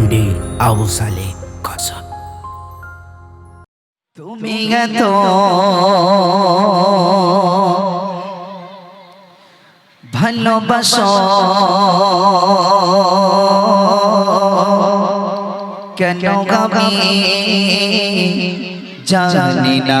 MD Abu সালে কসব তুমি এত ভালোবাসো। কেন আমি জানি না।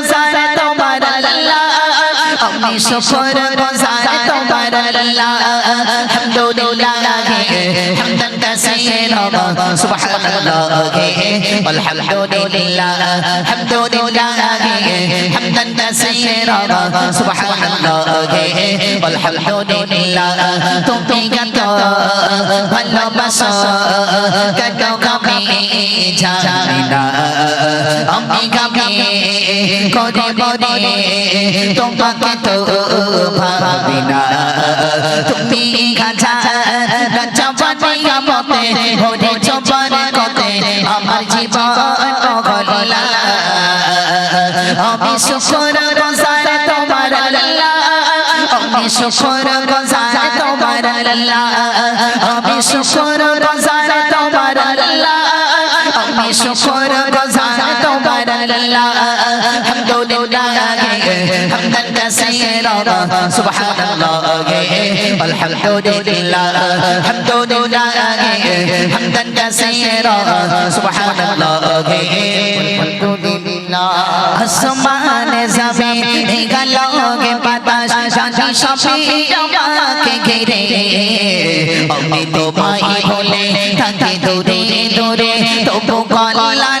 আমি শুকর রোজার তোমার আল্লাহ আলহামদুলিল্লাহ হামদান কাসীরা সুবহানাল্লাহ আলহামদুলিল্লাহ আলহামদুলিল্লাহ হামদান কাসীরা সুবহানাল্লাহ আলহামদুলিল্লাহ তুমি কত ভালোবাসো কত কবি জানি না আমি কবি করে বলে তোমাকে তো ভাবি না তুমি গাছা বানিয়া মতে হরে চপার কতে আমার জীবন গলা আমি শুকর রোজার তোমার আল্লাহ আমি শুকর রোজার তোমার আল্লাহ আমি শুকর রোজার তোমার আল্লাহ আমি শুকর ঘিরে আমি তোমায় বলে থাকি দূরে দূরে তবু গলা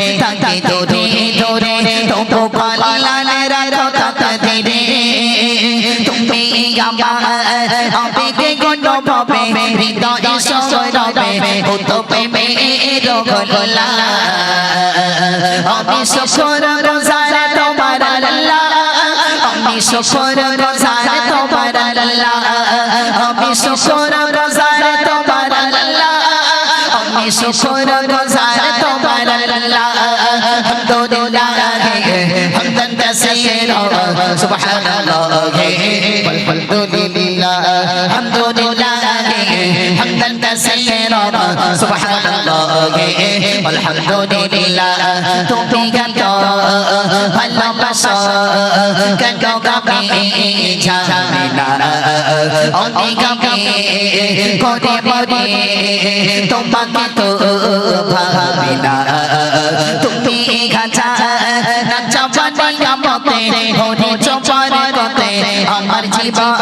তুমি আমার আবেগে গণ ভাবে, হৃদয় সরবে হতো প্রেমে রোগলা আমি শুকর রোজার তোমার আল্লাহ, আমি শুকর রোজার তোমার আল্লাহ, আমি শুকর রোজার তোমার আল্লাহ, আমি শুকর রোজার তোমার আল্লাহ। আলহামদুলিল্লাহ, হামদান কাসীরা সুবহানাল্লাহ আলহামদুলিল্লাহ তুমি কত ভালোবাসো কত কবি ঝামেলা অনেক কবি করে মরে তোমাকে তো ভাবে না তুমি গাছা নাচা বানিয়া মতে হরে চপার কতে আমার জীবন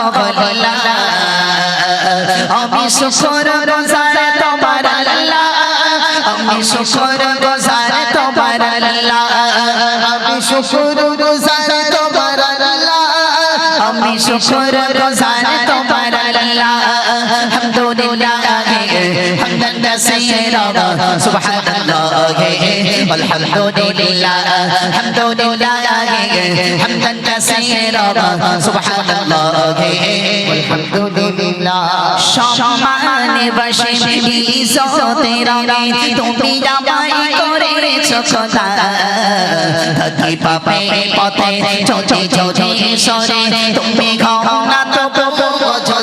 অবলা আমি শুকর রোজার তোমার আল্লাহ। আমি শুকর রোজার তোমার আল্লাহ। আমি শুকর রোজার তোমার আল্লাহ। আমি শুকর রোজার তোমার আল্লাহ। সুবহানাল্লাহ আলহামদুলিল্লাহ আলহামদুলিল্লাহ হামদান কাসীরা সুবহানাল্লাহ আলহামদুলিল্লাহ সম্মানে বসে ইজ্জতের তুমি জামাই করেছ খোদা থাকি পাপে পথে চোচে চোচে সরে তুমি ঘাও না তো বোঝো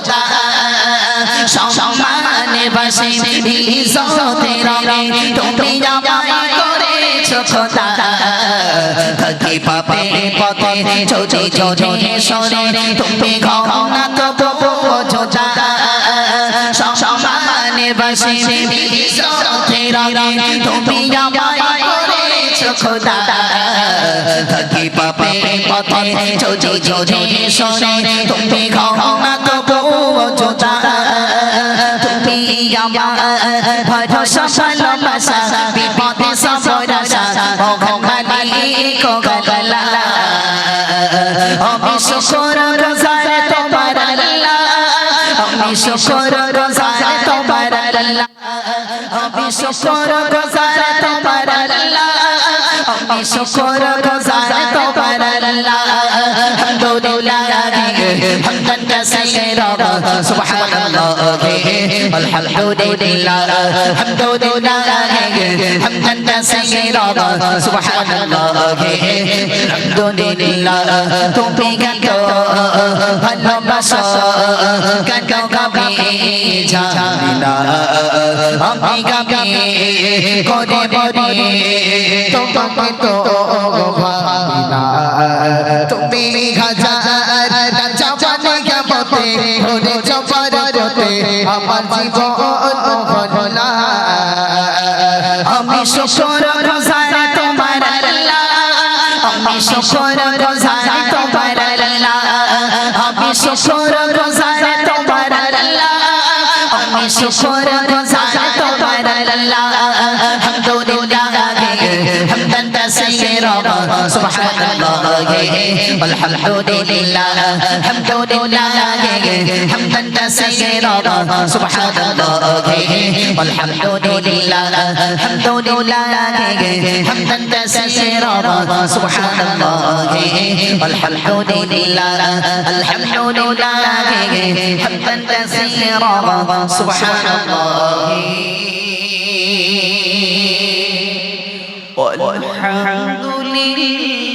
থাকি পাপে পথে চোচে চোচে সরে তুমি ঘাও না তো তো বোঝো আমার ভরসা ভালোবাসা বিপদে সবরাসা ঘমালি কোগলা আমি শুকর রোজার তোমার আল্লাহ আমি শুকর রোজার তোমার আল্লাহ আমি আলহামদুলিল্লাহ আলহামদুলিল্লাহ হামদান কাসীরা সুবহানাল্লাহ আলহামদুলিল্লাহ তুমি কত ভালোবাসো কত কবি ঝামেলা আমি কবি করে বলি তোমাকে তো ভাবি তুমি হাজার চাপানে কেমতে হরে জতে আমার জীবন ভোলা আমি শুকর রোজার তোমার আল্লাহ। আমি শুকর রোজার তোমার আল্লাহ। আমি শুকর রোজার তোমার আল্লাহ। আমি শুকর subhanallah walhamdulillah hamdulillah hamdan tasira subhanallah walhamdulillah hamdulillah hamdan tasira subhanallah walhamdulillah alhamdulillah hamdan tasira subhanallah والحمد দিল